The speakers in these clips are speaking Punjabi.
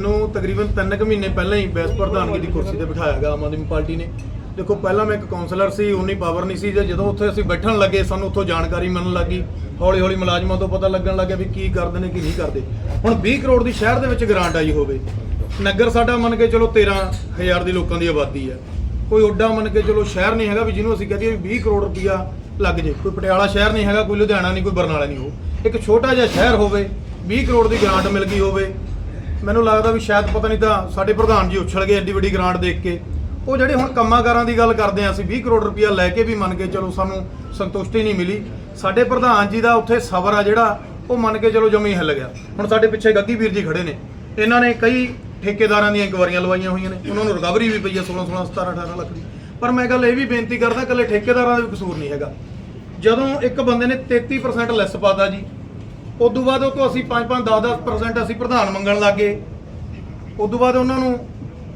ਮੈਨੂੰ ਤਕਰੀਬਨ 3 ਕੁ ਮਹੀਨੇ ਪਹਿਲਾਂ ਹੀ ਬੈਸ ਪ੍ਰਧਾਨਗੀ ਦੀ ਕੁਰਸੀ ਤੇ ਬਿਠਾਇਆ ਗਿਆ ਆਮ ਆਦਮੀ ਪਾਰਟੀ ਨੇ। ਦੇਖੋ, ਪਹਿਲਾਂ ਮੈਂ ਇੱਕ ਕਾਉਂਸਲਰ ਸੀ, ਉਨੀ ਪਾਵਰ ਨਹੀਂ ਸੀ, ਜੇ ਜਦੋਂ ਉੱਥੇ ਅਸੀਂ ਬੈਠਣ ਲੱਗੇ, ਸਾਨੂੰ ਉੱਥੋਂ ਜਾਣਕਾਰੀ ਮਿਲਣ ਲੱਗੀ। ਹੌਲੀ ਹੌਲੀ ਮੁਲਾਜ਼ਮਾਂ ਤੋਂ ਪਤਾ ਲੱਗਣ ਲੱਗਿਆ ਵੀ ਕੀ ਕਰਦੇ ਨੇ, ਕੀ ਨਹੀਂ ਕਰਦੇ। ਹੁਣ 20 ਕਰੋੜ ਦੀ ਸ਼ਹਿਰ ਦੇ ਵਿੱਚ ਗ੍ਰਾਂਟ ਆਈ ਹੋਵੇ, ਨਗਰ ਸਾਡਾ ਮੰਨ ਕੇ ਚਲੋ 13000 ਦੀ ਲੋਕਾਂ ਦੀ ਆਬਾਦੀ ਹੈ। ਕੋਈ ਓਡਾ ਮੰਨ ਕੇ ਚਲੋ ਸ਼ਹਿਰ ਨਹੀਂ ਹੈਗਾ ਵੀ ਜਿਹਨੂੰ ਅਸੀਂ ਕਹਦੇ ਵੀ 20 ਕਰੋੜ ਰੁਪਇਆ ਲੱਗ ਜੇ। ਕੋਈ ਪਟਿਆਲਾ ਸ਼ਹਿਰ ਨਹੀਂ ਹੈਗਾ, ਕੋਈ ਲੁਧਿਆਣਾ ਨਹੀਂ, ਕੋਈ ਬਰਨਾਲਾ ਨਹੀਂ ਹੋ। ਇੱਕ ਛੋਟਾ ਜਿਹਾ ਸ਼ਹਿਰ ਹੋਵੇ 20 ਕਰੋੜ ਦੀ ਗ੍ਰਾਂਟ ਮਿਲ ਗਈ ਹੋਵੇ ਮੈਨੂੰ ਲੱਗਦਾ ਵੀ ਸ਼ਾਇਦ ਪਤਾ ਨਹੀਂ ਤਾਂ ਸਾਡੇ ਪ੍ਰਧਾਨ ਜੀ ਉਛਲ ਗਏ ਐਡੀ ਵੱਡੀ ਗ੍ਰਾਂਟ ਦੇਖ ਕੇ। ਉਹ ਜਿਹੜੇ ਹੁਣ ਕੰਮਾਂਕਾਰਾਂ ਦੀ ਗੱਲ ਕਰਦੇ ਆ ਅਸੀਂ 20 ਕਰੋੜ ਰੁਪਇਆ ਲੈ ਕੇ ਵੀ ਮੰਨ ਕੇ ਚਲੋ ਸਾਨੂੰ ਸੰਤੁਸ਼ਟੀ ਨਹੀਂ ਮਿਲੀ। ਸਾਡੇ ਪ੍ਰਧਾਨ ਜੀ ਦਾ ਉੱਥੇ ਸਬਰ ਆ ਜਿਹੜਾ, ਉਹ ਮੰਨ ਕੇ ਚਲੋ ਜਮੀ ਹਿੱਲ ਗਿਆ। ਹੁਣ ਸਾਡੇ ਪਿੱਛੇ ਗੱਗੀ ਵੀਰ ਜੀ ਖੜੇ ਨੇ। ਇਹਨਾਂ ਨੇ ਕਈ ਠੇਕੇਦਾਰਾਂ ਦੀਆਂ ਇਨਕੁਆਰੀਆਂ ਲਵਾਈਆਂ ਹੋਈਆਂ ਨੇ। ਉਹਨਾਂ ਨੂੰ ਰਿਕਵਰੀ ਵੀ ਪਈ ਆ 16 16 17 18 ਲੱਖ ਦੀ। ਪਰ ਮੈਂ ਗੱਲ ਇਹ ਵੀ ਬੇਨਤੀ ਕਰਦਾ, ਇਕੱਲੇ ਠੇਕੇਦਾਰਾਂ ਦਾ ਵੀ ਕਸੂਰ ਨਹੀਂ ਹੈਗਾ। ਜਦੋਂ ਇੱਕ ਬੰਦੇ ਨੇ 33% ਲੈਸ ਪਾਤਾ ਜੀ ਉਸ ਤੋਂ ਬਾਅਦ ਉਹ ਤੋਂ ਅਸੀਂ 5-5 10-10% ਅਸੀਂ ਪ੍ਰਧਾਨ ਮੰਗਣ ਲੱਗੇ। ਉਸ ਤੋਂ ਬਾਅਦ ਉਹਨਾਂ ਨੂੰ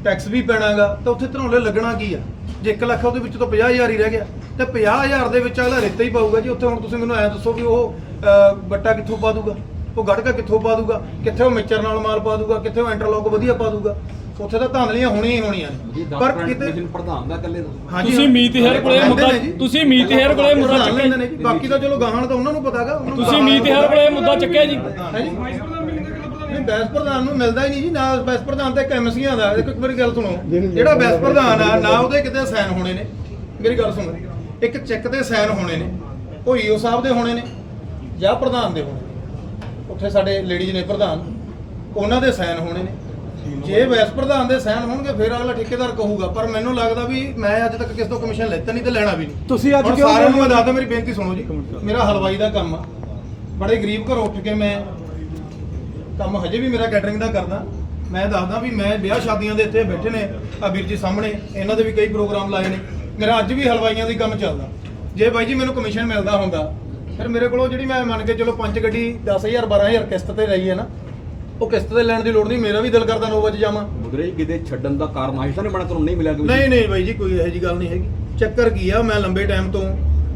ਟੈਕਸ ਵੀ ਪੈਣਾਗਾ ਤਾਂ ਉੱਥੇ ਧਰੌਲੇ ਲੱਗਣਾ ਕੀ ਆ? ਜੇ 1 ਲੱਖ ਉਹਦੇ ਵਿੱਚ ਤੋਂ 50000 ਹੀ ਰਹਿ ਗਿਆ। ਤੇ 50000 ਦੇ ਵਿੱਚ ਅਗਲਾ ਰੇਤਾ ਹੀ ਪਾਊਗਾ ਜੀ। ਉੱਥੇ ਹੁਣ ਤੁਸੀਂ ਮੈਨੂੰ ਐਂ ਦੱਸੋ ਵੀ ਉਹ ਅਹ, ਬੱਟਾ ਕਿੱਥੋਂ ਪਾ ਦੂਗਾ? ਉਹ ਗੜਕਾ ਕਿੱਥੋਂ ਪਾ ਦੂਗਾ? ਕਿੱਥੇ ਉਹ ਮਿੱਚਰ ਨਾਲ ਮਾਲ ਪਾ ਦੂਗਾ? ਕਿੱਥੇ ਉਹ ਇੰਟਰਲੌਕ ਵਧੀਆ ਪਾ ਦੂਗਾ? ਉੱਥੇ ਤਾਂ ਧਾਂਦਲੀਆਂ ਹੋਣੀਆਂ ਹੀ ਹੋਣੀਆਂ ਨੇ। ਪਰ ਕਿਤੇ ਪ੍ਰਧਾਨ ਦਾ ਇਕੱਲੇ ਹਾਂਜੀ, ਤੁਸੀਂ ਮੀਤ ਹੈਰ ਕੋਲੇ ਲੈਂਦੇ ਮੁੱਦਾ ਨੇ ਜੀ। ਤੁਸੀਂ ਮੀਤ ਹੈਰ ਕੋਲੇ ਮੁੱਦਾ ਪ੍ਰਧਾਨ ਚੱਕਿਆ ਲੈਂਦੇ ਨੇ ਜੀ। ਬਾਕੀ ਤਾਂ ਚਲੋ ਗਾਹਾਂ ਤਾਂ ਉਹਨਾਂ ਨੂੰ ਪਤਾਗਾ ਉਹਨਾਂ ਨੂੰ ਤੁਸੀਂ ਮੀਤ ਹੈਰ ਕੋਲੇ ਮੁੱਦਾ ਚੱਕਿਆ ਜੀ। ਹੈ ਜੀ। ਨਹੀਂ ਬੈਸ ਪ੍ਰਧਾਨ ਨੂੰ ਮਿਲਦਾ ਹੀ ਨਹੀਂ ਜੀ ਨਾ ਬੈਸ ਪ੍ਰਧਾਨ ਤੇ ਕੈਮਸੀਆਂ ਦਾ। ਇੱਕ ਵਾਰੀ ਗੱਲ ਸੁਣੋ। ਜਿਹੜਾ ਬੈਸ ਪ੍ਰਧਾਨ ਆ ਨਾ ਉਹਦੇ ਕਿਤੇ ਸਾਈਨ ਹੋਣੇ ਨੇ। ਮੇਰੀ ਗੱਲ ਸੁਣੋ। ਇੱਕ ਚੈੱਕ ਤੇ ਸਾਈਨ ਹੋਣੇ ਨੇ। ਉਹ ਈਓ ਸਾਹਿਬ ਦੇ ਹੋਣੇ ਨੇ ਜਾਂ ਪ੍ਰਧਾਨ ਦੇ ਹੋਣੇ। ਉੱਥੇ ਸਾਡੇ ਲੇਡੀਜ਼ ਨੇ ਪ੍ਰਧਾਨ ਉਹਨਾਂ ਦੇ ਸਾਈਨ ਹੋਣੇ ਨੇ। ਜੇ ਵੈਸ ਪ੍ਰਧਾਨ ਦੇ ਸਾਈਨ ਹੋਣਗੇ ਫਿਰ ਅਗਲਾ ਠੇਕੇਦਾਰ ਕਹੂਗਾ। ਪਰ ਮੈਨੂੰ ਲੱਗਦਾ ਵੀ ਮੈਂ ਅੱਜ ਤੱਕ ਕਿਸ ਤੋਂ ਕਮਿਸ਼ਨ ਲੈਤਾ ਨਹੀਂ ਤੇ ਲੈਣਾ ਵੀ ਨਹੀਂ। ਤੁਸੀਂ ਅੱਜ ਕਿਉਂ ਸਾਰਿਆਂ ਨੂੰ ਮੈਂ ਦੱਸਦਾ ਮੇਰੀ ਬੇਨਤੀ ਸੁਣੋ ਜੀ। ਮੇਰਾ ਹਲਵਾਈ ਦਾ ਕੰਮ ਆ। ਬੜੇ ਗਰੀਬ ਘਰੋਂ ਉੱਠ ਕੇ ਮੈਂ ਕੰਮ ਹਜੇ ਵੀ ਮੇਰਾ ਕੈਟਰਿੰਗ ਦਾ ਕਰਦਾ। ਮੈਂ ਦੱਸਦਾ ਵੀ ਮੈਂ ਵਿਆਹ ਸ਼ਾਦੀਆਂ ਦੇ ਇੱਥੇ ਬੈਠੇ ਨੇ ਆ ਵੀਰ ਜੀ ਸਾਹਮਣੇ ਇਹਨਾਂ ਦੇ ਵੀ ਕਈ ਪ੍ਰੋਗਰਾਮ ਲਾਏ ਨੇ। ਮੇਰਾ ਅੱਜ ਵੀ ਹਲਵਾਈਆਂ ਦੀ ਕੰਮ ਚੱਲਦਾ। ਜੇ ਬਾਈ ਜੀ ਮੈਨੂੰ ਕਮਿਸ਼ਨ ਮਿਲਦਾ ਹੁੰਦਾ ਫਿਰ ਮੇਰੇ ਕੋਲੋਂ ਜਿਹੜੀ ਮੈਂ ਮੰਨ ਕੇ ਚਲੋ ਪੰਜ ਗੱਡੀ 10000 12000 ਕਿਸ਼ਤ ਤੇ ਲਈ ਹੈ ਨਾ ਉਹ ਕਿਸ਼ਤ ਤੇ ਲੈਣ ਦੀ ਲੋੜ ਨਹੀਂ ਮੇਰਾ ਵੀ ਦਿਲ ਕਰਦਾ 9 ਵਜੇ ਜਾਵਾਂ। ਮੁਦਰੇ ਕਿਤੇ ਛੱਡਣ ਦਾ ਕਾਰਨ ਆਇਸ਼ਾ ਨੇ ਬਣਾ ਤੁਹਾਨੂੰ ਨਹੀਂ ਮਿਲਿਆ ਕੋਈ? ਨਹੀਂ ਨਹੀਂ ਬਾਈ ਜੀ ਕੋਈ ਇਹੋ ਜੀ ਗੱਲ ਨਹੀਂ ਹੈਗੀ। ਚੱਕਰ ਕੀ ਆ ਮੈਂ ਲੰਬੇ ਟਾਈਮ ਤੋਂ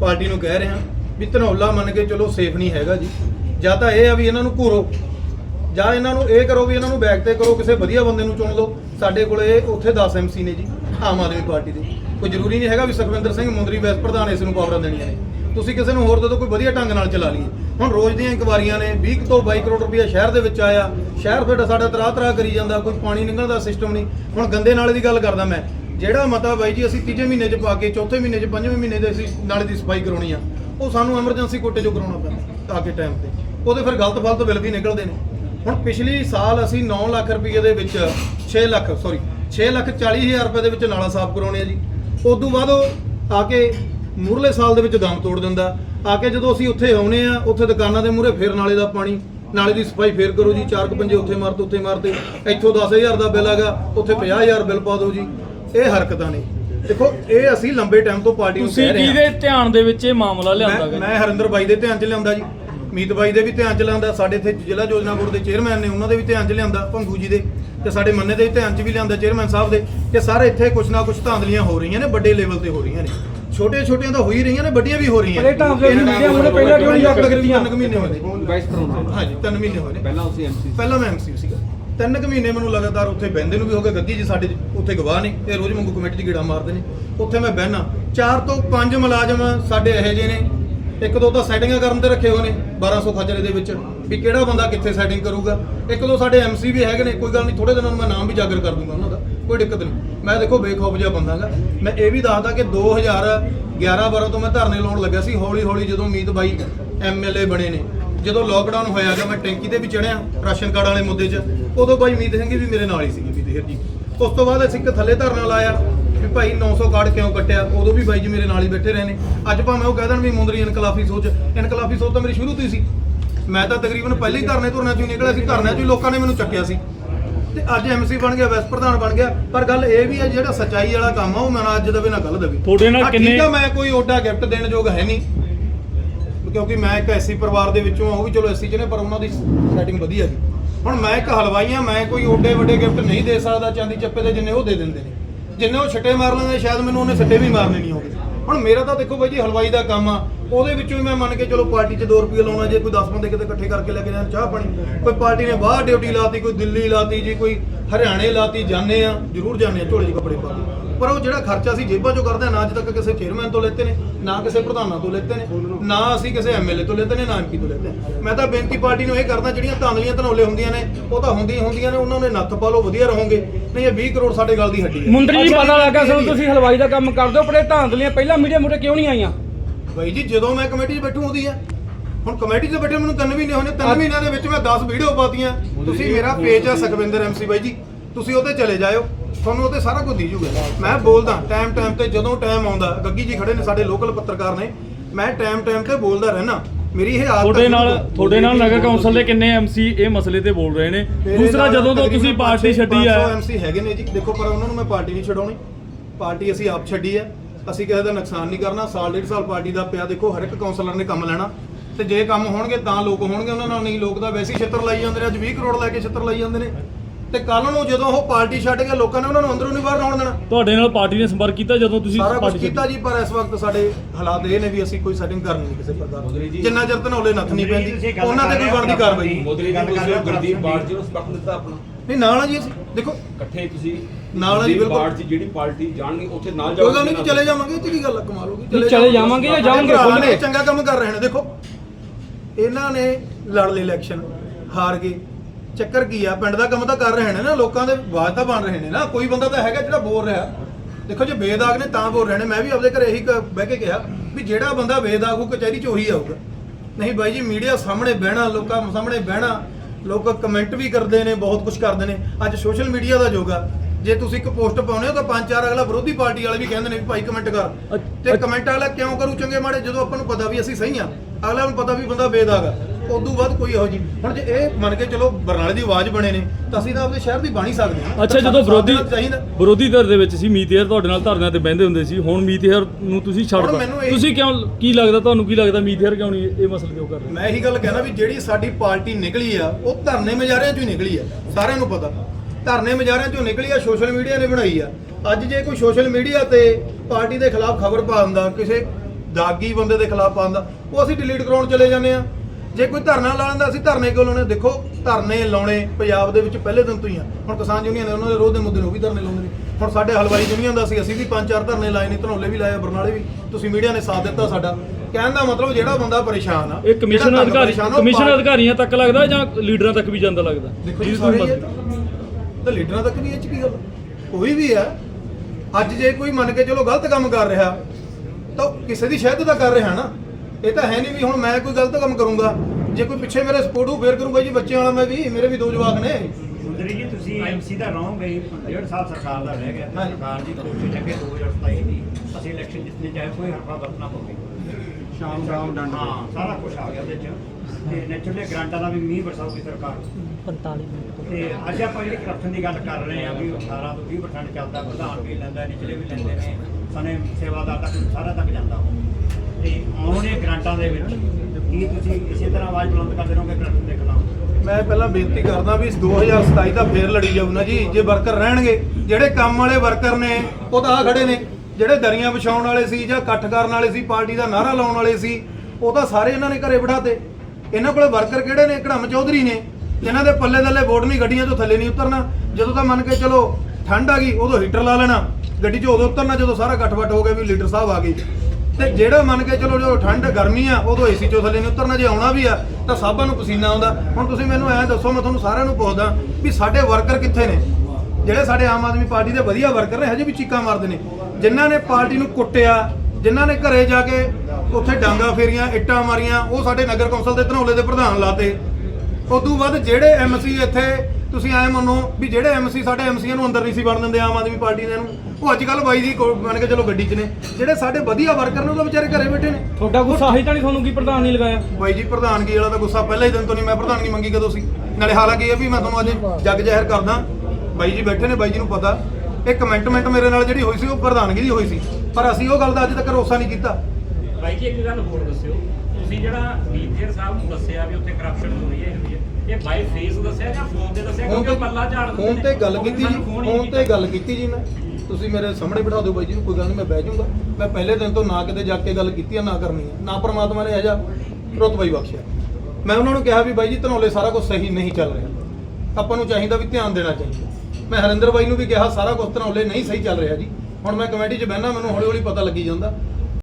ਪਾਰਟੀ ਨੂੰ ਕਹਿ ਰਿਹਾ ਵੀ ਧਨੌਲਾ ਮੰਨ ਕੇ ਚਲੋ ਸੇਫ ਨਹੀਂ ਹੈਗਾ ਜੀ। ਜਾਂ ਤਾਂ ਇਹ ਆ ਵੀ ਇਹਨਾਂ ਨੂੰ ਘੂਰੋ। ਜਾਂ ਇਹਨਾਂ ਨੂੰ ਇਹ ਕਰੋ ਵੀ ਇਹਨਾਂ ਨੂੰ ਬੈਕ ਤੇ ਕਰੋ ਕਿਸੇ ਵਧੀਆ ਬੰਦੇ ਨੂੰ ਚੁਣ ਲਓ। ਸਾਡੇ ਕੋਲੇ ਉੱਥੇ 10 ਐਮਸੀ ਨੇ ਜੀ ਆਮ ਆਦਮੀ ਪਾਰਟੀ ਦੇ। ਕੋਈ ਜ਼ਰੂਰੀ ਨਹੀਂ ਹੈਗਾ ਵੀ ਸੁਖਵਿੰਦਰ ਸਿੰਘ ਮੁੰਦਰੀ ਵੈਸ ਪ੍ਰਧਾਨ ਇਸ ਨੂੰ ਪਾਵਰਾਂ ਦੇਣੀਆਂ ਨੇ। ਤੁਸੀਂ ਕਿਸੇ ਨੂੰ ਹੋਰ ਦੇ ਦਿਓ, ਕੋਈ ਵਧੀਆ ਢੰਗ ਨਾਲ ਚਲਾ ਲਈਏ। ਹੁਣ ਰੋਜ਼ ਦੀਆਂ ਇਨਕੁਆਰੀਆਂ ਨੇ 20 ਤੋਂ 22 ਕਰੋੜ ਰੁਪਇਆ ਸ਼ਹਿਰ ਦੇ ਵਿੱਚ ਆਇਆ। ਸ਼ਹਿਰ ਫਿਰ ਸਾਡਾ ਤਰਾ ਤਰਾ ਕਰੀ ਜਾਂਦਾ, ਕੋਈ ਪਾਣੀ ਨਿਕਲਣ ਦਾ ਸਿਸਟਮ ਨਹੀਂ। ਹੁਣ ਗੰਦੇ ਨਾਲੇ ਦੀ ਗੱਲ ਕਰਦਾ ਮੈਂ। ਜਿਹੜਾ ਮਤਾ ਬਾਈ ਜੀ, ਅਸੀਂ ਤੀਜੇ ਮਹੀਨੇ 'ਚ ਪਾ ਕੇ, ਚੌਥੇ ਮਹੀਨੇ 'ਚ, ਪੰਜਵੇਂ ਮਹੀਨੇ ਦੇ ਅਸੀਂ ਨਾਲੇ ਦੀ ਸਫ਼ਾਈ ਕਰਾਉਣੀ ਆ, ਉਹ ਸਾਨੂੰ ਐਮਰਜੈਂਸੀ ਕੋਟੇ 'ਚੋਂ ਕਰਾਉਣਾ ਪੈਂਦਾ, ਆ ਕੇ ਟਾਈਮ ਤੇ। ਉਹਦੇ ਫਿਰ ਗਲਤ ਫਲਤ ਬਿੱਲ ਵੀ ਨਿਕਲਦੇ ਨੇ। ਹੁਣ ਪਿਛਲੀ ਸਾਲ ਅਸੀਂ 9 ਲੱਖ ਰੁਪਏ ਦੇ ਵਿੱਚ 6 ਲੱਖ ਸੌਰੀ 6 ਲੱਖ 40 ਹਜ਼ਾਰ ਰੁਪਏ ਦੇ ਵਿੱਚ ਨਾਲਾ ਸਾਫ਼ ਕਰਾਉਣੇ ਆ ਜੀ। ਉਸ ਤੋਂ ਬਾਅਦ ਉਹ ਆ ਕੇ ਮੂਰਲੇ ਸਾਲ ਦੇ ਵਿੱਚ ਦਮ ਤੋੜ ਦਿੰਦਾ। ਆ ਕੇ ਜਦੋਂ ਅਸੀਂ ਉੱਥੇ ਆਉਨੇ ਆ ਉੱਥੇ ਦੁਕਾਨਾਂ ਦੇ ਮੂਹਰੇ ਫੇਰ ਨਾਲੇ ਦਾ ਪਾਣੀ ਨਾਲੇ ਦੀ ਸਫ਼ਾਈ ਫੇਰ ਕਰੋ ਜੀ ਚਾਰ ਪੰਜੇ ਉੱਥੇ ਮਾਰ ਤੇ ਉੱਥੇ ਮਾਰ ਤੇ ਇੱਥੋਂ 10000 ਦਾ ਬਿੱਲ ਆਗਾ ਉੱਥੇ 50000 ਬਿੱਲ ਪਾ ਦਿਓ ਜੀ। ਇਹ ਹਰਕਤਾਂ ਨੇ। ਦੇਖੋ ਇਹ ਅਸੀਂ ਲੰਬੇ ਟਾਈਮ ਤੋਂ ਪਾਰਟੀ ਨੂੰ ਤੁਸੀਂ ਰਹੇ ਹਾਂ। ਕਿਹਦੇ ਧਿਆਨ ਦੇ ਵਿੱਚ ਇਹ ਮਾਮਲਾ ਲਿਆਂਦਾ ਮੈਂ ਗਿਆ ਮੈਂ ਹਰਿੰਦਰ ਬਾਈ ਦੇ ਧਿਆਨ ਚ ਲਿਆਂਦਾ ਜੀ। ਮੀਤ ਬਾਈ ਦੇ ਵੀ ਧਿਆਨ ਚ ਲਿਆਂਦਾ ਸਾਡੇ ਇੱਥੇ ਜ਼ਿਲ੍ਹਾ ਯੋਜਨਾ ਬੋਰਡ ਦੇ ਚੇਅਰਮੈਨ ਨੇ ਉਹਨਾਂ ਦੇ ਵੀ ਧਿਆਨ ਚ ਲਿਆਂਦਾ ਭੰਗੂ ਜੀ ਦੇ ਤੇ ਸਾਡੇ ਮੰਨੇ ਦੇ ਵੀ ਧਿਆਨ ਚ ਵੀ ਲਿਆਂਦਾ ਚੇਅਰਮੈਨ ਸਾਹਿਬ ਦੇ ਕਿ ਸਾਰੇ ਇੱਥੇ ਕੁਛ ਨਾ ਕੁਛ ਧਾਂਦਲੀਆਂ ਹੋ ਰਹੀਆਂ ਨੇ ਵੱਡੇ ਲੈਵਲ ਤੇ ਹੋ ਰਹੀਆਂ ਨੇ। ਛੋਟੇ ਛੋਟੀਆਂ ਤਾਂ ਹੋ ਹੀ ਰਹੀਆਂ ਨੇ ਵੱਡੀਆਂ ਵੀ ਹੋ ਰਹੀਆਂ ਇਹਨਾਂ ਹੁੰਦੀਆਂ ਹੁਣ ਪਹਿਲਾਂ ਕਿਉਂ ਨਹੀਂ ਅੱਗ ਲੱਗਦੀਆਂ? ਤਿੰਨ ਕੁ ਮਹੀਨੇ ਹੋਏ ਨੇ। ਵਾਈਸ ਪ੍ਰਧਾਨ ਹਾਂਜੀ ਤਿੰਨ ਮਹੀਨੇ ਹੋਏ ਨੇ। ਪਹਿਲਾਂ ਉਸੇ ਐਮਸੀ ਪਹਿਲਾਂ ਮੈਂ ਐਮਸੀ ਸੀਗਾ। ਤਿੰਨ ਕੁ ਮਹੀਨੇ ਮੈਨੂੰ ਲਗਾਤਾਰ ਉੱਥੇ ਬਹਿੰਦੇ ਨੂੰ ਵੀ ਹੋ ਗਿਆ ਗੱਗੀ ਜੀ ਸਾਡੇ ਉੱਥੇ ਗਵਾਹ ਨੇ। ਇਹ ਰੋਜ਼ ਮੰਗੂ ਕਮੇਟੀ 'ਚ ਗੇੜਾ ਮਾਰਦੇ ਨੇ। ਉੱਥੇ ਮੈਂ ਬਹਿਣਾ ਚਾਰ ਤੋਂ ਪੰਜ ਮੁਲਾਜ਼ਮ ਸਾਡੇ ਇਹੋ ਜਿਹੇ ਨੇ। ਇੱਕ ਦੋ ਤਾਂ ਸੈਟਿੰਗਾਂ ਕਰਨ ਤੇ ਰੱਖੇ ਹੋਏ ਨੇ 1200 ਖਜਰੇ ਦੇ ਵਿੱਚ। ਵੀ ਕਿਹੜਾ ਬੰਦਾ ਕਿੱਥੇ ਸੈਟਿੰਗ ਕਰੂਗਾ। ਇੱਕ ਦੋ ਸਾਡੇ ਐਮਸੀ ਵੀ ਹੈਗੇ ਨੇ। ਕੋਈ ਗੱਲ ਨਹੀਂ ਥੋੜੇ ਦਿਨਾਂ ਨੂੰ ਮੈਂ ਨਾਮ ਵੀ ਜਾਗਰ ਕਰ ਦੂੰਗਾ ਉਹਨਾਂ ਦਾ ਕੋਈ ਦਿੱਕਤ ਨਹੀਂ। ਮੈਂ ਦੇਖੋ ਬੇਖੌਫ ਜਿਹਾ ਬੰਦਾਗਾ ਮੈਂ ਇਹ ਵੀ ਦੱਸਦਾ ਕਿ 2011 12 ਤੋਂ ਮੈਂ ਧਰਨੇ ਲਾਉਣ ਲੱਗਿਆ ਸੀ। ਹੌਲੀ ਹੌਲੀ ਜਦੋਂ ਮੀਤ ਬਾਈ ਐਮਐਲਏ ਬਣੇ ਨੇ, ਜਦੋਂ ਲੋਕਡਾਊਨ ਹੋਇਆਗਾ ਮੈਂ ਟੈਂਕੀ ਤੇ ਵੀ ਚੜਿਆ ਰਾਸ਼ਨ ਕਾਰਡ ਵਾਲੇ ਮੁੱਦੇ 'ਚ। ਉਦੋਂ ਬਾਈ ਮੀਤ ਸਿੰਘ ਵੀ ਮੇਰੇ ਨਾਲ ਹੀ ਸੀਗੇ ਮੀਤ ਸਿੰਘ ਜੀ। ਉਸ ਤੋਂ ਬਾਅਦ ਅਸੀਂ ਇੱਕ ਥੱਲੇ ਧਰਨਾ ਲਾਇਆ ਵੀ ਭਾਈ 900 ਕਾਰਡ ਕਿਉਂ ਕੱਟਿਆ? ਉਦੋਂ ਵੀ ਬਾਈ ਜੀ ਮੇਰੇ ਨਾਲ ਹੀ ਬੈਠੇ ਰਹੇ ਨੇ। ਅੱਜ ਭਾਵੇਂ ਉਹ ਕਹਿ ਦੇਣ ਵੀ ਮੁੰਦਰੀ ਇਨਕਲਾਫ਼ੀ ਸੋਚ ਇਨਕਲਾਫ਼ੀ ਸੋਚ ਤਾਂ ਮੇਰੀ ਸ਼ੁਰੂ ਤੋਂ ਹੀ ਸੀ। ਮੈਂ ਤਾਂ ਤਕਰੀਬਨ ਪਹਿਲੇ ਹੀ ਧਰਨੇ ਧੁਰਨੇ ਚੋਂ ਹੀ ਨਿਕਲਿਆ ਸੀ। ਧਰਨਿਆਂ ਚੋਂ ਹੀ ਲੋਕਾਂ ਨੇ ਮੈਨੂੰ ਚੱਕਿਆ ਸੀ। ਤੇ ਅੱਜ ਐਮਸੀ ਬਣ ਗਿਆ ਵੈਸ ਪ੍ਰਧਾਨ ਬਣ ਗਿਆ ਪਰ ਗੱਲ ਇਹ ਵੀ ਹੈ ਜਿਹੜਾ ਸੱਚਾਈ ਵਾਲਾ ਕੰਮ ਆ ਉਹ ਮੈਂ ਅੱਜ ਦਵੇ ਨਾ ਕੱਲ ਦਵੇ ਤੁਹਾਡੇ ਨਾਲ ਹਾਂ, ਠੀਕ ਕਿੰਨੇ- ਆ ਮੈਂ ਕੋਈ ਓਡਾ ਗਿਫਟ ਦੇਣ ਯੋਗ ਹੈ ਨਹੀਂ। ਕਿਉਂਕਿ ਮੈਂ ਇੱਕ ਐਸੀ ਪਰਿਵਾਰ ਦੇ ਵਿੱਚੋਂ ਆ ਉਹ ਵੀ ਚਲੋ ਐਸੀ ਚ ਨੇ ਪਰ ਉਹਨਾਂ ਦੀ ਸੈਟਿੰਗ ਵਧੀਆ ਜੀ ਹੁਣ ਮੈਂ ਇੱਕ ਹਲਵਾਈ ਆ ਮੈਂ ਕੋਈ ਓਡੇ ਵੱਡੇ ਗਿਫਟ ਨਹੀਂ ਦੇ ਸਕਦਾ ਚਾਂਦੀ ਚੱਪੇ ਦੇ ਜਿੰਨੇ ਉਹ ਦੇ ਦਿੰਦੇ ਨੇ। ਜਿੰਨੇ ਉਹ ਛੱਟੇ ਮਾਰ ਲੈਂਦੇ ਸ਼ਾਇਦ ਮੈਨੂੰ ਉਹਨੇ ਛੱਟੇ ਵੀ ਮਾਰਨੇ ਨਹੀਂ ਆਉਂਦੇ। ਹੁਣ ਮੇਰਾ ਤਾਂ ਦੇਖੋ ਬਾਈ ਜੀ ਹਲਵਾਈ ਦਾ ਕੰਮ ਆ ਉਹਦੇ ਵਿੱਚੋਂ ਹੀ ਮੈਂ ਮੰਨ ਕੇ ਚਲੋ ਪਾਰਟੀ 'ਚ 2 ਰੁਪਏ ਲਾਉਣਾ ਜੇ ਕੋਈ 10 ਬੰਦੇ ਕਿਤੇ ਇਕੱਠੇ ਕਰਕੇ ਲੈ ਕੇ ਜਾਣ ਚਾਹ ਪਾਣੀ ਕੋਈ ਪਾਰਟੀ ਨੇ ਬਾਹਰ ਡਿਊਟੀ ਲਾਤੀ ਕੋਈ ਦਿੱਲੀ ਲਾਤੀ ਜੀ ਕੋਈ ਹਰਿਆਣੇ ਲਾਤੀ ਜਾਂਦੇ ਆ ਜ਼ਰੂਰ ਆ ਝੋਲੇ 'ਚ ਕੱਪੜੇ ਪਾ ਕੇ। ਪਰ ਉਹ ਜਿਹੜਾ ਖਰਚਾ ਅਸੀਂ ਜੇਬਾਂ 'ਚੋਂ ਕਰਦੇ ਆ ਨਾ ਅੱਜ ਤੱਕ ਕਿਸੇ ਚੇਅਰਮੈਨ ਤੋਂ ਲੈਤੇ ਨੇ ਨਾ ਕਿਸੇ ਪ੍ਰਧਾਨਾਂ ਤੋਂ ਲੈਤੇ ਨੇ ਨਾ ਅਸੀਂ ਕਿਸੇ ਐਮਐਲਏ ਤੋਂ ਲੈਤੇ ਨੇ ਨਾ ਐਮਪੀ ਤੋਂ ਲੈਤੇ। ਮੈਂ ਤਾਂ ਬੇਨਤੀ ਪਾਰਟੀ ਨੂੰ ਇਹ ਕਰਦਾ ਜਿਹੜੀਆਂ ਧਾਂਦਲੀਆਂ ਧਨੌਲੇ ਹੁੰਦੀਆਂ ਨੇ ਉਹ ਤਾਂ ਹੁੰਦੀਆਂ ਹੁੰਦੀਆਂ ਨੇ ਉਹਨਾਂ ਨੇ ਨੱਥ ਪਾ ਲਓ ਵਧੀਆ ਰਹੋਗੇ ਨਹੀਂ ਇਹ 20 ਕਰੋੜ ਸਾਡੇ ਗੱਲ ਦੀ ਹੱਡੀ ਹੈ। ਮੁੰਡਰੀ ਜੀ ਪਤਾ ਲੱਗਾ ਸਾਨੂੰ ਤੁਸੀਂ ਹਲਵਾਈ ਦਾ ਕੰਮ ਕਰਦੇ ਹੋ ਬੜੇ ਧਾਂਦਲੀਆਂ ਪਹਿਲਾਂ ਮੀਡੀਆ ਮੂਰੇ ਕਿਉਂ ਨਹੀਂ ਆਈਆਂ? ਬਾਈ ਜੀ ਜਦੋਂ ਮੈਂ ਕਮੇਟੀ 'ਚ ਬੈਠੂ ਹੁੰਦੀ ਆ। ਹੁਣ ਕਮੇਟੀ 'ਚ ਬੈਠੇ ਮੈਨੂੰ ਤਿੰਨ ਮਹੀਨੇ ਹੋਣੇ ਤਿੰਨ ਮਹੀਨਿਆਂ ਦੇ ਵਿੱਚ ਮੈਂ 10 ਵੀਡੀਓ ਪਾਤੀਆਂ। ਤੁਸੀਂ ਮੇਰਾ ਪੇਜ ਆ ਸੁਖਵਿੰਦਰ ਐਮਸੀ ਬਾਈ ਜੀ। ਤੁਸੀਂ ਉਹਤੇ ਚਲੇ ਜਾਇਓ। ਤੁਹਾਨੂੰ ਉਹਤੇ ਸਾਰਾ ਕੁਝ ਦੀ ਜੂਗਾ ਮੈਂ ਬੋਲਦਾ ਟਾਈਮ ਟਾਈਮ ਤੇ ਜਦੋਂ ਟਾਈਮ ਆਉਂਦਾ ਗੱਗੀ ਜੀ ਖੜੇ ਨੇ ਸਾਡੇ ਲੋਕਲ ਪੱਤਰਕਾਰ ਨੇ ਮੈਂ ਟਾਈਮ ਟਾਈਮ ਤੇ ਬੋਲਦਾ ਰਹਿਣਾ ਮੇਰੀ ਇਹ ਆਦਤ ਤੁਹਾਡੇ ਨਾਲ। ਤੁਹਾਡੇ ਨਾਲ ਨਗਰ ਕੌਂਸਲ ਦੇ ਕਿੰਨੇ ਐਮਸੀ ਇਹ ਮਸਲੇ ਤੇ ਬੋਲ ਰਹੇ ਨੇ? ਦੂਸਰਾ ਜਦੋਂ ਤੋਂ ਤੁਸੀਂ ਪਾਰਟੀ ਛੱਡੀ ਆ। 500 ਐਮਸੀ ਹੈਗੇ ਨੇ ਜੀ। ਦੇਖੋ ਪਰ ਉਹਨਾਂ ਨੂੰ ਮੈਂ ਪਾਰਟੀ ਨਹੀਂ ਛਡਾਉਣੀ। ਪਾਰਟੀ ਅਸੀਂ ਆਪ ਛੱਡੀ ਹੈ ਅਸੀਂ ਕਿਸੇ ਦਾ ਨੁਕਸਾਨ ਨਹੀਂ ਕਰਨਾ ਸਾਲ ਡੇਢ ਸਾਲ ਪਾਰਟੀ ਦਾ ਪਿਆ ਦੇਖੋ ਹਰ ਇੱਕ ਕਾਉਂਸਲਰ ਨੇ ਕੰਮ ਲੈਣਾ। ਤੇ ਜੇ ਕੰਮ ਹੋਣਗੇ ਤਾਂ ਲੋਕ ਹੋਣਗੇ ਉਹਨਾਂ ਨਾਲ ਨਹੀਂ ਲੋਕ ਤਾਂ ਵੈਸੇ ਹੀ ਛਿੱਤਰ ਲਾਈ ਜਾਂਦੇ ਨੇ ਅੱਜ 20 ਕਰੋੜ ਲੈ ਕੇ ਛਿੱਤਰ ਲਾਈ ਜਾਂਦੇ ਨੇ। ਤੇ ਕੱਲ ਨੂੰ ਜਦੋਂ ਉਹ ਪਾਰਟੀ ਛੱਡ ਕੇ ਲੋਕਾਂ ਨੇ ਉਹਨਾਂ ਨੂੰ ਅੰਦਰੋਂ ਨਹੀਂ ਬਾਹਰ ਆਉਣ ਦੇਣਾ। ਤੁਹਾਡੇ ਨਾਲ ਪਾਰਟੀ ਨੇ ਸੰਪਰਕ ਕੀਤਾ ਜਦੋਂ ਤੁਸੀਂ ਸਾਰਾ ਕੁਝ ਕੀਤਾ ਜੀ ਪਰ ਇਸ ਵਕਤ ਸਾਡੇ ਹਾਲਾਤ ਇਹ ਨੇ ਵੀ ਅਸੀਂ ਕੋਈ ਸੈਟਿੰਗ ਕਰਨੀ ਨਹੀਂ ਕਿਸੇ ਪ੍ਰਕਾਰ ਜਿੰਨਾ ਚਿਰ ਧਨੌਲੇ ਨੱਥ ਨਹੀਂ ਪੈਂਦੀ ਉਹਨਾਂ ਤੇ ਕੋਈ ਬਣਦੀ ਕਾਰਵਾਈ ਮੋਦੀ ਗੱਲ ਕਰ ਰਹੇ ਗੁਰਦੀਪ ਬਾੜ ਜੀ। ਨੂੰ ਸਪੈਕਟ ਦਿੱਤਾ ਆਪਣਾ। ਨਹੀਂ ਨਾਲ ਆ ਜੀ ਅਸੀਂ ਦੇਖੋ। ਇਕੱਠੇ ਤੁਸੀਂ ਨਾਲ ਗੁਰਦੀਪ ਬਿਲਕੁਲ। ਜੀ ਜਿਹੜੀ ਪਾਰਟੀ ਜਾਣਗੇ ਉੱਥੇ ਨਾਲ ਕੋਈ ਗੱਲ ਨਹੀਂ ਜੀ, ਚਲੇ ਜਾਵਾਂਗੇ ਇਹ 'ਚ ਕੀ ਗੱਲ ਆ ਕਮਾਲ ਹੋ ਗਈ ਨਹੀਂ, ਚਲੇ ਜਾਵਾਂਗੇ। ਜਾਂ ਜਾਵਾਂਗੇ, ਭਰਾ ਨੇ। ਚੰਗਾ ਕੰਮ ਕਰ ਰਹੇ ਨੇ ਦੇਖੋ। ਇਹਨਾਂ ਨੇ ਲੜ ਲਏ ਇਲੈਕਸ਼ਨ ਹਾਰ ਗਏ। ਚੱਕਰ ਕੀ ਆ ਪਿੰਡ ਦਾ ਕੰਮ ਤਾਂ ਕਰ ਰਹੇ ਨੇ ਨਾ ਲੋਕਾਂ ਦੇ ਆਵਾਜ਼ ਤਾਂ ਬਣ ਰਹੇ ਨੇ ਨਾ। ਕੋਈ ਬੰਦਾ ਤਾਂ ਹੈਗਾ ਜਿਹੜਾ ਬੋਲ ਰਿਹਾ। ਦੇਖੋ ਜੇ ਬੇਦਾਗ ਨੇ ਤਾਂ ਬੋਲ ਰਹੇ ਨੇ ਮੈਂ ਵੀ ਆਪਦੇ ਘਰੇ ਇਹੀ ਕ- ਬਹਿ ਕੇ ਕਿਹਾ ਵੀ ਜਿਹੜਾ ਬੰਦਾ ਬੇਦਾਗ ਉਹ ਕਚਹਿਰੀ 'ਚ ਉਹੀ ਆਊਗਾ। ਨਹੀਂ ਬਾਈ ਜੀ ਮੀਡੀਆ ਸਾਹਮਣੇ ਬਹਿਣਾ ਲੋਕਾਂ ਸਾਹਮਣੇ ਬਹਿਣਾ ਲੋਕ ਕਮੈਂਟ ਵੀ ਕਰਦੇ ਨੇ ਬਹੁਤ ਕੁਝ ਕਰਦੇ ਨੇ। ਅੱਜ ਸੋਸ਼ਲ ਮੀਡੀਆ ਦਾ ਯੁੱਗ ਆ। ਜੇ ਤੁਸੀਂ ਇੱਕ ਪੋਸਟ ਪਾਉਨੇ ਹੋ ਤਾਂ ਪੰਜ ਚਾਰ ਅਗਲਾ ਵਿਰੋਧੀ ਪਾਰਟੀ ਵਾਲੇ ਵੀ ਕਹਿੰਦੇ ਨੇ ਵੀ ਭਾਈ ਕਮੈਂਟ ਕਰ। ਤੇ ਕਮੈਂਟ ਵਾਲਾ ਕਿਉਂ ਕਰੂ ਚੰਗੇ ਮਾੜੇ? ਜਦੋਂ ਆਪਾਂ ਨੂੰ ਪਤਾ ਵੀ ਅਸੀਂ ਸਹੀ ਆ ਅਗਲਾ ਨੂੰ ਪਤਾ ਵੀ ਬੰਦਾ ਬੇਦਾਗ ਆ। ਉਦੋਂ ਬਾਅਦ ਕੋਈ ਇਹੋ ਜੀ ਹੁਣ ਜੇ ਇਹ ਮੰਨ ਕੇ ਚਲੋ ਬਰਨਾਲੇ ਦੀ ਆਵਾਜ਼ ਬਣੇ ਨੇ ਤਾਂ ਅਸੀਂ ਤਾਂ ਆਪਣੇ ਸ਼ਹਿਰ ਦੀ ਬਾਣੀ ਸਕਦੇ ਹਾਂ। ਅੱਛਾ ਜਦੋਂ ਵਿਰੋਧੀ ਵਿਰੋਧੀ ਧਿਰ ਦੇ ਵਿੱਚ ਸੀ ਮੀਤੇਰ ਤੁਹਾਡੇ ਨਾਲ ਧਰਨਿਆਂ ਤੇ ਬਹਿੰਦੇ ਹੁੰਦੇ ਸੀ। ਹੁਣ ਮੀਤੇਰ ਨੂੰ ਤੁਸੀਂ ਹੁਣ ਛੱਡ ਮੈਨੂੰ ਦਿੱਤਾ ਇਹ- ਤੁਸੀਂ ਕਿਉਂ ਕੀ ਲੱਗਦਾ ਤੁਹਾਨੂੰ ਕੀ ਲੱਗਦਾ ਮੀਤੇਰ ਕਿਉਂ ਨਹੀਂ ਇਹ ਮਸਲਾ ਕਿਉਂ ਕਰ ਰਹੇ? ਮੈਂ ਇਹੀ ਗੱਲ ਕਹਿਣਾ ਵੀ ਜਿਹੜੀ ਸਾਡੀ ਪਾਰਟੀ ਨਿਕਲੀ ਆ ਉਹ ਧਰਨੇ ਮਜਾਰਿਆਂ ਚੋਂ ਹੀ ਨਿਕਲੀ ਆ। ਸਾਰਿਆਂ ਨੂੰ ਪਤਾ। ਧਰਨੇ ਮਜਾਰਿਆਂ ਚੋਂ ਨਿਕਲੀ ਆ ਸੋਸ਼ਲ ਮੀਡੀਆ ਨੇ ਬਣਾਈ ਆ। ਅੱਜ ਜੇ ਕੋਈ ਸੋਸ਼ਲ ਮੀਡੀਆ ਤੇ ਪਾਰਟੀ ਦੇ ਖਿਲਾਫ ਖਬਰ ਪਾਉਂਦਾ ਕਿਸੇ ਦਾਗੀ ਬੰਦੇ ਦੇ ਖਿਲਾਫ ਪਾਉਂਦਾ ਉਹ ਅਸੀਂ ਡਿਲੀਟ ਕਰਾਉਣ ਚਲੇ ਜਾਂਦੇ ਆ। ਜੇ ਕੋਈ ਧਰਨਾ ਲਾ ਲੈਂਦਾ ਅਸੀਂ ਧਰਨੇ ਕਿਉਂ ਲਾਉਣੇ ਦੇਖੋ ਧਰਨੇ ਲਾਉਣੇ ਪੰਜਾਬ ਦੇ ਵਿੱਚ ਪਹਿਲੇ ਦਿਨ ਤੋਂ ਹੀ ਆ। ਹੁਣ ਕਿਸਾਨ ਯੂਨੀਅਨ ਨੇ ਉਹਨਾਂ ਦੇ ਰੋਜ਼ ਦੇ ਮੁੱਦੇ ਨੂੰ ਵੀ ਧਰਨੇ ਲਾਉਂਦੇ ਨੇ। ਹੁਣ ਸਾਡੇ ਹਲਵਾਈ ਯੂਨੀਅਨ ਦਾ ਸੀ ਅਸੀਂ ਵੀ ਪੰਜ ਚਾਰ ਧਰਨੇ ਲਾਏ ਨੇ ਧਨੌਲੇ ਵੀ ਲਾਏ ਆ, ਬਰਨਾਲੇ ਵੀ। ਤੁਸੀਂ ਮੀਡੀਆ ਨੇ ਸਾਥ ਦਿੱਤਾ ਸਾਡਾ। ਕਹਿਣ ਦਾ ਮਤਲਬ ਜਿਹੜਾ ਬੰਦਾ ਪਰੇਸ਼ਾਨ ਆ ਇਹ ਕਮਿਸ਼ਨ ਅਧਿਕਾਰੀ ਕਮਿਸ਼ਨ ਅਧਿਕਾਰੀਆਂ ਤੱਕ ਲੱਗਦਾ ਜਾਂ ਲੀਡਰਾਂ ਤੱਕ ਵੀ ਜਾਂਦਾ ਲੱਗਦਾ? ਦੇਖੋ ਜੀ ਤਾਂ ਲੀਡਰਾਂ ਤੱਕ ਵੀ ਇਹ ਚ ਕੀ ਗੱਲ? ਕੋਈ ਵੀ ਆ ਅੱਜ ਜੇ ਕੋਈ ਮੰਨ ਕੇ ਚਲੋ ਗਲਤ ਕੰਮ ਕਰ ਰਿਹਾ ਤਾਂ ਕਿਸੇ ਦੀ ਸ਼ਹਿਦ ਤਾਂ ਕਰ ਰਿਹਾ ਨਾ। ਇਹ ਤਾਂ ਹੈ ਨਹੀਂ ਵੀ ਹੁਣ ਮੈਂ ਕੋਈ ਗਲਤ ਕੰਮ ਕਰੂੰਗਾ। ਜੇ ਕੋਈ ਪਿੱਛੇ ਮੇਰੇ ਸਪੋਰਟ ਫੇਰ ਕਰੂੰਗਾ ਜੀ ਬੱਚਿਆਂ ਵਾਲਾ ਮੈਂ ਵੀ ਮੇਰੇ ਵੀ ਦੋ ਜਵਾਕ ਨੇ। ਜੀ ਤੁਸੀਂ ਐਮਸੀ ਦਾ ਰਹੋਗੇ ਡੇਢ ਸਾਲ ਸਰਕਾਰ ਦਾ ਰਹਿ ਗਿਆ। ਸਰਕਾਰ ਦੀ ਕੋਸ਼ਿਸ਼ ਹੈ ਕਿ 2027 ਦੀ ਅਸੀਂ ਇਲੈਕਸ਼ਨ ਜਿੱਤਨੇ ਚਾਹੇ ਕੋਈ ਹਰਫਾ ਵਰਤਣਾ ਪਵੇ ਸ਼ਾਮ ਸ਼ਾਮ ਡੰਡ। ਹਾਂ ਸਾਰਾ ਕੁਝ ਆ ਗਿਆ ਉਹਦੇ ਚ ਤੇ ਨੈਚੁਰਲੀ ਗ੍ਰਾਂਟਾਂ ਦਾ ਵੀ ਮੀਂਹ ਵਰਸਾਉਗੀ ਸਰਕਾਰ 45 ਤੇ ਅੱਜ ਆਪਾਂ ਜਿਹੜੀ ਕਰਪਸ਼ਨ ਦੀ ਗੱਲ ਕਰ ਰਹੇ ਹਾਂ ਵੀ 18 ਤੋਂ 20% ਚੱਲਦਾ ਪ੍ਰਧਾਨ ਵੀ ਲੈਂਦਾ ਨਿਚਲੇ ਵੀ ਲੈਂਦੇ ਨੇ ਸਨੇ ਸੇਵਾਦਾਰ ਤੱਕ ਸਾਰਾ ਤੱਕ ਜਾਂਦਾ ਉਹ। ਤੇ ਆਉਣ ਗ੍ਰਾਂਟਾਂ ਦੇ ਵਿੱਚ ਕੀ ਤੁਸੀਂ ਇਸੇ ਤਰ੍ਹਾਂ ਆਵਾਜ਼ ਬੁਲੰਦ ਕਰਦੇ ਰਹੋਗੇ ਕਰਪਸ਼ਨ ਦੇ ਖਿਲਾਫ? ਮੈਂ ਪਹਿਲਾਂ ਬੇਨਤੀ ਕਰਦਾ ਵੀ 2027 ਦਾ ਫੇਰ ਲੜੀ ਜਾਊ ਨਾ ਜੀ ਜੇ ਵਰਕਰ ਰਹਿਣਗੇ ਜਿਹੜੇ ਕੰਮ ਵਾਲੇ ਵਰਕਰ ਨੇ ਉਹ ਤਾਂ ਆ ਖੜੇ ਨੇ। ਜਿਹੜੇ ਦਰੀਆਂ ਵਿਛਾਉਣ ਵਾਲੇ ਸੀ ਜਾਂ ਇਕੱਠ ਕਰਨ ਵਾਲੇ ਸੀ, ਪਾਰਟੀ ਦਾ ਨਾਰਾ ਲਾਉਣ ਵਾਲੇ ਸੀ, ਉਹ ਤਾਂ ਸਾਰੇ ਇਹਨਾਂ ਨੇ ਘਰੇ ਬਿਠਾਤੇ। ਇਹਨਾਂ ਕੋਲੇ ਵਰਕਰ ਕਿਹੜੇ ਨੇ? ਕੜਮ ਚੌਧਰੀ ਨੇ। ਇਹਨਾਂ ਦੇ ਪੱਲੇ ਥੱਲੇ ਵੋਟ ਨਹੀਂ, ਗੱਡੀਆਂ ਤੋਂ ਥੱਲੇ ਨਹੀਂ ਉਤਰਨਾ। ਜਦੋਂ ਤਾਂ ਮੰਨ ਕੇ ਚਲੋ ਠੰਡ ਆ ਗਈ, ਉਦੋਂ ਹੀਟਰ ਲਾ ਲੈਣਾ। ਗੱਡੀ 'ਚ ਉਦੋਂ ਉਤਰਨਾ, ਜਦੋਂ ਸਾਰਾ ਇਕੱਠ-ਵੱਠ ਹੋ ਗਿਆ ਵੀ ਲੀਡਰ ਸਾਹਿਬ ਆ ਗਏ। ਤੇ ਜਿਹੜਾ ਮੰਨ ਕੇ ਚਲੋ ਜਦੋਂ ਠੰਡ, ਗਰਮੀ ਆ, ਉਦੋਂ ਏਸੀ ਚੋਂ ਥੱਲੇ ਨਹੀਂ ਉਤਰਨਾ, ਜੇ ਆਉਣਾ ਵੀ ਆ, ਤਾਂ ਸਭਾਂ ਨੂੰ ਪਸੀਨਾ ਆਉਂਦਾ। ਹੁਣ ਤੁਸੀਂ ਮੈਨੂੰ ਐਂ ਦੱਸੋ, ਮੈਂ ਤੁਹਾਨੂੰ ਸਾਰਿਆਂ ਨੂੰ ਪੁੱਛਦਾ ਵੀ ਸਾਡੇ ਵਰਕਰ ਕਿੱਥੇ ਨੇ? ਜਿਹੜੇ ਸਾਡੇ ਆਮ ਆਦਮੀ ਪਾਰਟੀ ਦੇ ਵਧੀਆ ਵਰਕਰ ਨੇ, ਹਜੇ ਵੀ ਚੀਕਾਂ ਮਾਰਦੇ ਨੇ। ਜਿਨ੍ਹਾਂ ਨੇ ਪਾਰਟੀ ਨੂੰ ਕੁੱਟਿਆ ਜਿਨ੍ਹਾਂ ਨੇ ਘਰੇ ਜਾ ਕੇ ਉੱਥੇ ਡਾਂਗਾ ਫੇਰੀਆਂ ਇੱਟਾਂ ਮਾਰੀਆਂ ਉਹ ਸਾਡੇ ਨਗਰ ਕੌਂਸਲ ਦੇ ਧਨੌਲੇ ਦੇ ਪ੍ਰਧਾਨ ਲਾਤੇ। ਉਦੋਂ ਬਾਅਦ ਜਿਹੜੇ ਐਮਸੀ ਇੱਥੇ ਤੁਸੀਂ ਐ ਮੰਨੋ ਵੀ ਜਿਹੜੇ ਐਮਸੀ ਸਾਡੇ ਐਮਸੀਆਂ ਨੂੰ ਅੰਦਰ ਨਹੀਂ ਸੀ ਵੜਨ ਦਿੰਦੇ ਆਮ ਆਦਮੀ ਪਾਰਟੀ ਦੇ ਨੂੰ। ਉਹ ਅੱਜ ਕੱਲ ਬਾਈ ਕੋਲ ਮੰਨ ਕੇ ਚਲੋ ਗੱਡੀ 'ਚ ਨੇ। ਜਿਹੜੇ ਸਾਡੇ ਵਧੀਆ ਵਰਕਰ ਨੇ ਉਹ ਤਾਂ ਵਿਚਾਰੇ ਘਰੇ ਬੈਠੇ ਨੇ। ਤੁਹਾਡਾ ਗੁੱਸਾ ਆਹੀ ਤਾਂ ਨਹੀਂ ਤੁਹਾਨੂੰ ਕੀ ਪ੍ਰਧਾਨ ਨਹੀਂ ਲਗਾਇਆ? ਬਾਈ ਜੀ ਪ੍ਰਧਾਨਗੀ ਵਾਲਾ ਤਾਂ ਗੁੱਸਾ ਪਹਿਲਾਂ ਹੀ ਦਿਨ ਤੋਂ ਨਹੀਂ ਮੈਂ ਪ੍ਰਧਾਨਗੀ ਮੰਗੀ ਕਦੋਂ ਸੀ? ਨਾਲੇ ਹਾਲਾਂਕਿ ਇਹ ਵੀ ਮੈਂ ਤੁਹਾਨੂੰ ਅੱਜ ਜੱਗ ਜ਼ਾਹਿਰ ਕਰਦਾ। ਬਾਈ ਜੀ ਬੈਠੇ ਨੇ ਬਾਈ ਜੀ ਨੂੰ ਪਤਾ। ਇਹ ਕਮੈਂਟਮੈਂਟ ਮੇਰੇ ਨਾਲ ਜਿਹੜੀ ਹੋਈ ਸੀ ਉਹ ਪ੍ਰਧਾਨਗੀ ਦੀ ਹੋਈ ਸੀ। ਪਰ ਅਸੀਂ ਉਹ ਗੱਲ ਦਾ ਅੱਜ ਤੱਕ ਰੋਸਾ ਨਹੀਂ ਕੀਤਾ। ਬਾਈ ਜੀ ਇੱਕ ਗੱਲ ਹੋਰ ਦੱਸਿਓ। ਤੁਸੀਂ ਜਿਹੜਾ ਮੀਡੀਆ ਸਾਹਿਬ ਨੂੰ ਦੱਸਿਆ ਵੀ ਉੱਥੇ ਕਰਪਸ਼ਨ ਹੋ ਰਹੀ ਹੈ ਇਹ ਇਹ ਬਾਈ ਫੇਸ ਦੱਸਿਆ ਤੇ ਗੱਲ ਕੀਤੀ ਜੀ ਮੈਂ। ਤੁਸੀਂ ਮੇਰੇ ਸਾਹਮਣੇ ਬਿਠਾ ਦਿਓ ਬਾਈ ਜੀ ਕੋਈ ਗੱਲ ਨਹੀਂ ਮੈਂ ਬਹਿ ਜਾਊਂਗਾ। ਮੈਂ ਪਹਿਲੇ ਦਿਨ ਤੋਂ ਨਾ ਕਿਤੇ ਜਾ ਕੇ ਗੱਲ ਕੀਤੀ ਆ ਨਾ ਕਰਨੀ ਆ। ਨਾ ਪਰਮਾਤਮਾ ਨੇ ਇਹ ਰੁੱਤ ਬਾਈ ਬਖਸ਼ਿਆ। ਮੈਂ ਉਹਨਾਂ ਨੂੰ ਕਿਹਾ ਵੀ ਬਾਈ ਜੀ ਧਨੌਲੇ ਸਾਰਾ ਕੁਝ ਸਹੀ ਨਹੀਂ ਚੱਲ ਰਿਹਾ। ਆਪਾਂ ਨੂੰ ਚਾਹੀਦਾ ਵੀ ਧਿਆਨ ਦੇਣਾ ਚਾਹੀਦਾ। ਮੈਂ ਹਰਿੰਦਰ ਬਾਈ ਨੂੰ ਵੀ ਕਿਹਾ, ਸਾਰਾ ਕੁਝ ਤਰ੍ਹਾਂ ਉਲੇ ਨਹੀਂ ਸਹੀ ਚੱਲ ਰਿਹਾ ਜੀ। ਹੁਣ ਮੈਂ ਕਮੇਟੀ 'ਚ ਬਹਿਣਾ ਮੈਨੂੰ ਹੌਲੀ ਹੌਲੀ ਪਤਾ ਲੱਗੀ ਜਾਂਦਾ।